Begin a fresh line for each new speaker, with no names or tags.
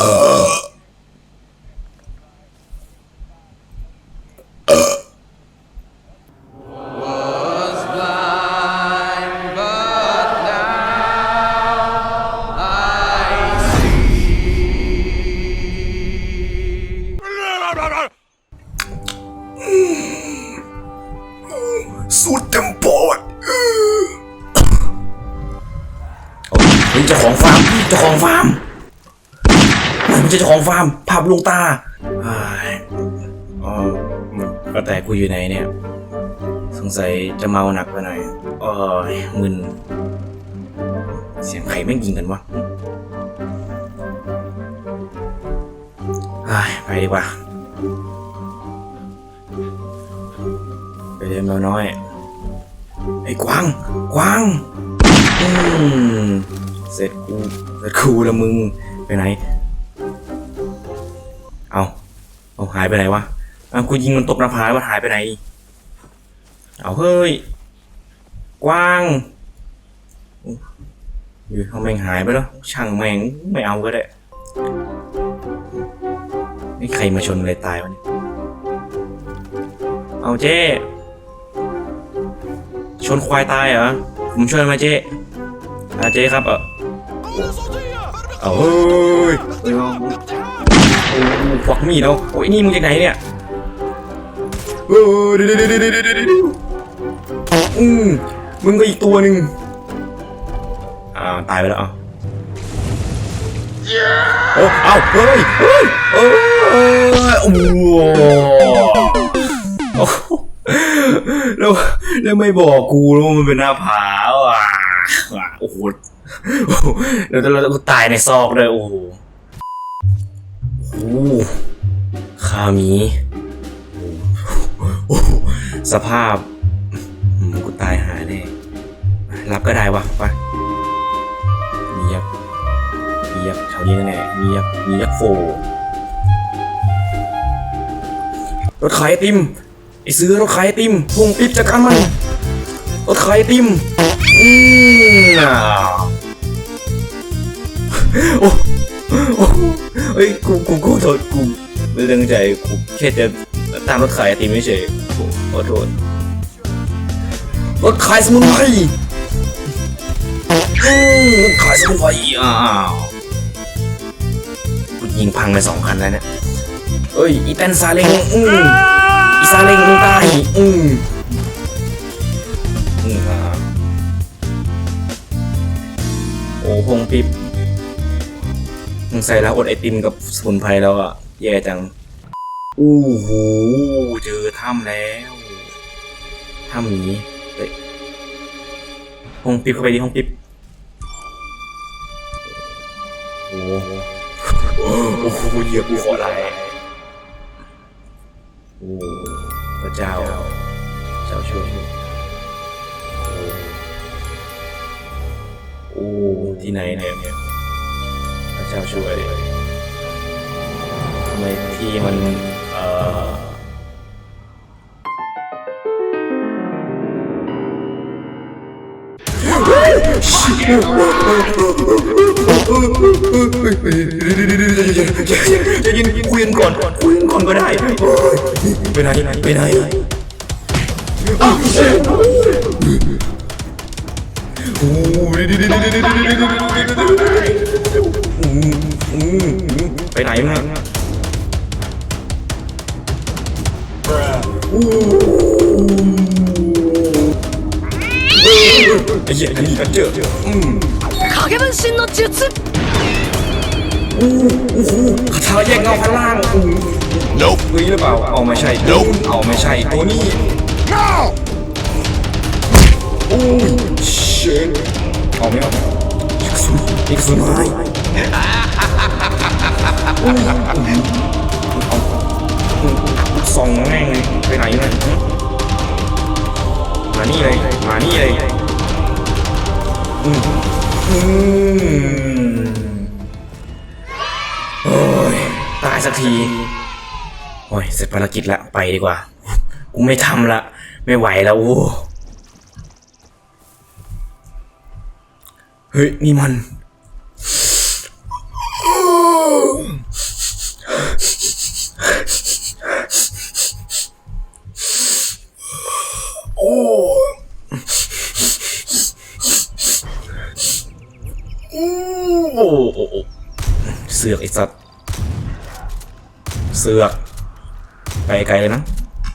สูดเต็มปอดเฮ้ยเจ้าของฟาร์มเจ้าของฟาร์ม ไม่ใช่เจ้าของฟาร์มภาพลวงตาไอ้ายอ๋อก็แต่กูอยู่ไหนเนี่ย สงสัยจะเมาหนักไปหน่อยโอ้ยมึนเสียงใครแม่งยิงกันวะไอไปดีกว่าไปเรียนแมวน้อย ไอ้กวาง กวางอืมเสร็จกู เสร็จกูแล้วมึง ไปไหน เอาเอาหายไปไหนวะเอากูยิงมันตกหน้าผาว่าหายไปไหน เอาเฮ้ย กว้างอยู่ทำแม่งหายไปแล้ว ช่างแม่งไม่เอาก็ได้นี่ใครมาชนอะไรตายวะเนี่ย เอาเจ้ชนควายตายเหรอ ผมช่วยไหมาเจ๊อาเจ๊ครับ เออเอาเฮ้ยเฮ้ยเอา โอ้โหควักมีดเอาโอ้ยนี่มึงจากไหนเนี่ยเออเดี๋ยวเดี๋ยวเดี๋ยวเดี๋ยวอืมมึงก็อีกตัวหนึ่งอ่าตายไปแล้วอะโอ้เอาเฮ้ยเฮ้ยเอ้ยโอ้โหโอ้โหแล้วแล้วไม่บอกกูแล้วมันเป็นหน้าผาว่ะโอ้โหโอ้โหแล้วแล้วกูตายในซอกเลยโอ้โห โอ้คามีโอ้สภาพกูตายหาแน่รับก็ได้วะไปมียักษ์มียักษ์แถวนี้แน่มียักษ์มียักษ์โฟรถขายไอติมไอซื้อรถขายไอติมพุ่งปิ๊บจัดการมันรถขายไอติมอืมอ่าโอ้โอ้ เฮ้ยกูกูกูขอโทษกูไม่ตั้งใจกูแค่จะตามรถขายไอติมเฉยกูขอโทษรถขายสมุนไพรอืมรถขายสมุนไพรอ้าวกูยิงพังไปสองคันแล้วเนี่ยเอ้ยอีแตนซาเล้งอืมอีซาเล้งตายอืมอืมอ่าโอ้พงปิ๊บ มึงใส่แล้วอดไอติมกับสมุนไพรแล้วอะ แย่จังอู้หูเจอถ้ำแล้วถ้ำนี้เฮ้ยพงปิ๊บเข้าไปดิพงปิ๊บโอ้โหโอ้โหเหยียบกูขอลายโอ้พระเจ้าเจ้าช่วยโอ้ที่ไหนเนี่ย เจ้าช่วยทำไมที่มัน เอ่อจะยินคุยกันก่อนคุยกันก่อนก็ได้โอ้ยไปไหนไปไหนโอ้ย ไปไหนมาไอ้เหี้ยนี่เจออืม
影分身の術
โอ้โหคาถาแยกเงาพล่างโอ้โห
Nope.
เฮ้ยหรือเปล่าเอาไม่ใช่
Nope
เอาไม่ใช่ตัวนี้
No!
โอ้เชนเอาไม่เอาอีกสุดอีกสุดไม้ ส่องแม่งเลยไปไหนเลยมานี่เลยมานี่เลยอืมอืมโอ้ยตายสักทีโอ้ยเสร็จภารกิจละไปดีกว่ากูไม่ทำละไม่ไหวแล้วโอ้เฮ้ยนี่มัน เสือกไอ้สัตว์ เสือก ไปไกลเลยนะ